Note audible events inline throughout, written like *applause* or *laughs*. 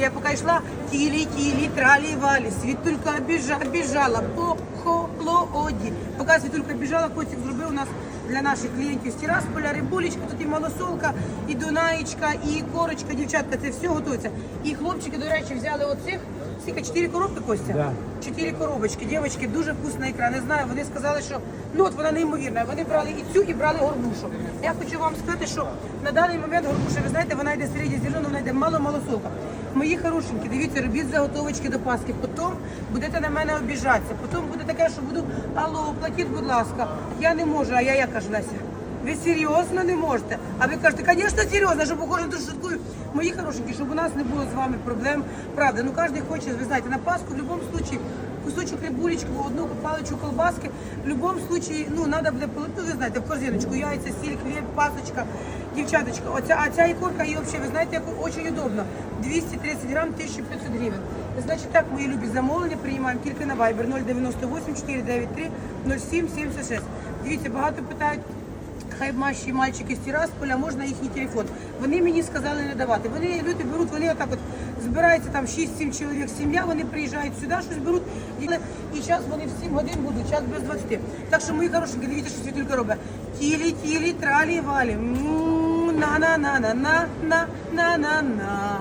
Я поки йшла, тілі-тілі, тралі-валі, світулька біжа, біжала по холоді. Поки світулька біжала, Костік зробив у нас для наших клієнтів з Тірасполя, рибулечка, тут і малосолка, і дунаєчка, і корочка, дівчатка, це все готується. І хлопчики, до речі, взяли оцих, скільки, чотири коробки, Костя? Да. Чотири коробочки, дівчатки, дуже вкусна ікра. Не знаю, вони сказали, що ну от вона неймовірна. Вони брали і цю, і брали горбушу. Я хочу вам сказати, що на даний момент горбуша, ви знаєте, вона йде середньо вона йде мало-мало сока. Мої хорошенькі, дивіться, робіть заготовочки до Пасхи. Потім будете на мене обіжатися. Потім буде таке, що буду, алло, платіть, будь ласка. Я не можу, а я як кажу, Леся? Ви серйозно не можете? А ви кажете, звісно, серйозно, що похоже, то шуткую. Мої хорошенькі, щоб у нас не було з вами проблем. Правда, ну кожен хоче, ви знаєте, на Пасху в будь-якому випадку кусочок рибулечку, одну паличку колбаски. В будь-якому випадку, ну, треба буде, ну, ви знаєте, в корзиночку, яйця, сіль, хліб, пасочка, дівчаточка. Оця, а ця ікорка, і взагалі, ви знаєте, як дуже удобно. 230 грам, 1500 гривень. Значить, так, мої любі замовлення приймаємо тільки на Viber 098 493 0776. Дивіться, багато питають, Хай наші мальчики з Тірасполя, можна їхній телефон. Вони мені сказали не давати. Вони люди беруть, вони отак от збираються там 6-7 чоловік, сім'я, вони приїжджають сюди, щось беруть, і, час вони в 7 годин будуть, час без 20. Так що, мої хорошенькі, дивіться, що світулька робить. Тілі, тілі, тралі, валі. М, На-на-на-на-на-на-на-на-на.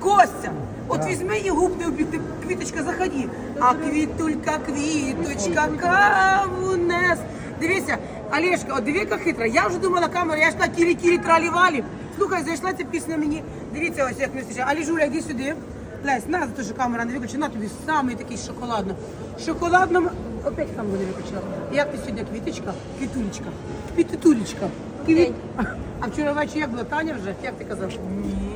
Костя, от візьми і губни обійти, квіточка, заходи. А квітулька, квіточка, каву нес. Дивися, Олешка, от диви, хитра. Я вже думала камера, я ж на кілі-кілі тралі-валі. Слухай, зайшла ця пісня мені. Дивіться, ось як не стрічає. Алі Жуля, йди сюди. Лесь, на за те, що камера не виключена, тобі самий такий шоколадно. Шоколадно. Опять камеру не виключила. Як ти сьогодні квіточка? Квітулечка. Квітулечка. Квіт... *laughs* А вчора ввечері як була Таня вже? Як ти казав?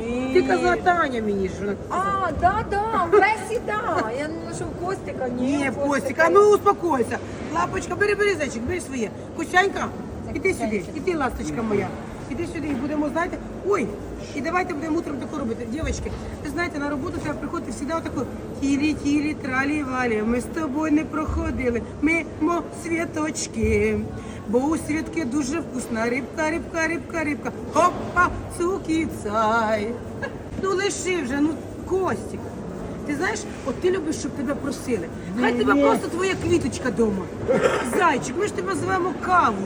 Ні. Ти казала Таня мені ж. А, да, да, в Лесі, да. Я думала, що в Костика, ні. Ні, в Костика, ну успокойся. Лапочка, бери, бери, зайчик, бери своє. Кусянька, іди сюди, іди, ласточка моя. Іди сюди і будемо, знаєте, ой, і давайте будемо утром таку робити. Дівчатки, ви знаєте, на роботу треба приходити завжди отаку тілі, тілі, тралі, валі. Ми з тобою не проходили, ми мо святочки. Бо у святки дуже вкусна рибка, рибка, рибка, рибка. Хопа, цуки цай. Ну лиши вже, ну Костік. Ти знаєш, от ти любиш, щоб тебе просили. Хай тебе просто твоя квіточка вдома. Зайчик, ми ж тебе звемо каву.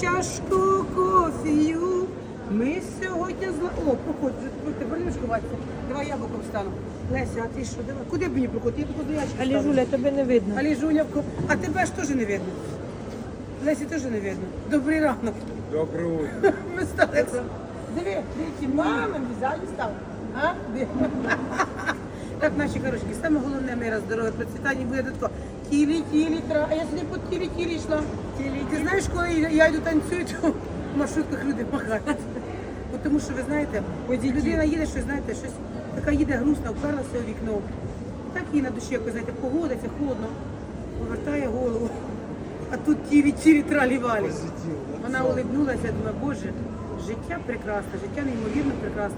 Чашку кофію. Ми сьогодні зла. О, проходь, ти береш ховатися. Давай я боком встану. Леся, а ти що? Давай. Куди б мені проходити? Я тут до ящика. Але стану. Жуля, тебе не видно. Алі Жулявко, а тебе ж теж не видно. Лесі теж не видно. Добрий ранок. Доброе утро. *laughs* Ми стали. Диви, дивіться, мама, взяли став. А? Диви. Так, наші хорошки, саме головне мира, здоров'я, процвітання буде до того. Тілі, тілі, тра. А я сюди по тілі, тілі йшла. Тілі. Ти знаєш, коли я- йду танцюю, то в маршрутках люди махають. Тому що ви знаєте, людина їде щось, знаєте, щось така їде грустна, вперлася у вікно. Так їй на душі, якось, знаєте, погода, це холодно, повертає голову. А тут тілі, тілі, тралі-валі. Вона улибнулася, думає, боже, життя прекрасне, життя неймовірно прекрасне.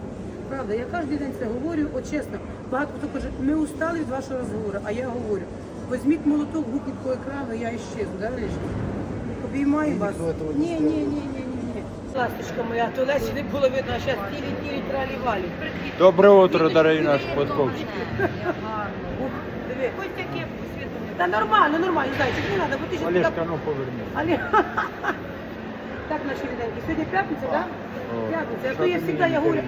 Правда, я кожен день це говорю, от чесно, багато хто каже, ми устали від вашого розговору, а я говорю, візьміть молоток, гукніть по екрану, я іщезну, да, Лешка? Обіймаю вас. Ніхто этого не Ні, ні, ні, ні, ні, ні. Ласточка моя, то Лесі не було видно, а зараз тілі, тілі, тралі-валі. Доброе утро, дорогие наши подковщики. Ух, диви. Та нормально, нормально, зайчик, не треба, бо ти ж Олежка, ну поверни. *laughs* Так, наші ріденькі. Сьогодні п'ятниця, так? П'ятниця. А то я завжди я говорю.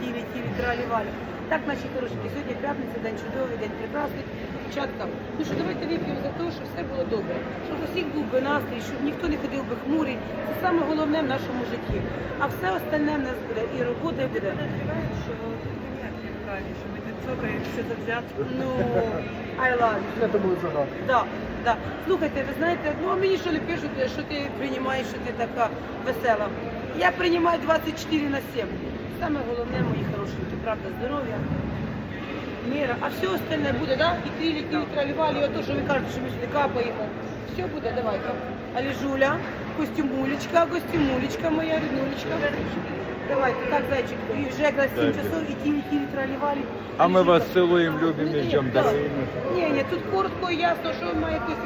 Тілі, тілі, тралі, валі. Так, наші хорошенькі, сьогодні п'ятниця, день чудовий, день прекрасний. Дівчатка, ну що давайте вип'ємо за те, щоб все було добре. Щоб у всіх був би настрій, щоб ніхто не ходив би хмурий. Це саме головне в нашому житті. А все остальне в нас буде. І робота і буде. Ну, I love you. Да, да. Слухайте, ви знаєте, ну а мені що не пишуть, що ти приймаєш, що ти така весела. Я приймаю 24 на 7. Саме головне, мої хорошенькі, правда, здоров'я, мира. А все остальне буде, да? І трілі, трілі, тралівалі, ото, що ви кажете, що ми сюди капаємо. Все буде, давайте. Але Жуля, костюмулечка, костюмулечка моя, ріднулечка. Давайте, так, зайчик, приезжай к 7 часов, и киви-киви тролливали. А ми вас цілуємо, любимо і до не Ні, тут коротко і ясно, що має якусь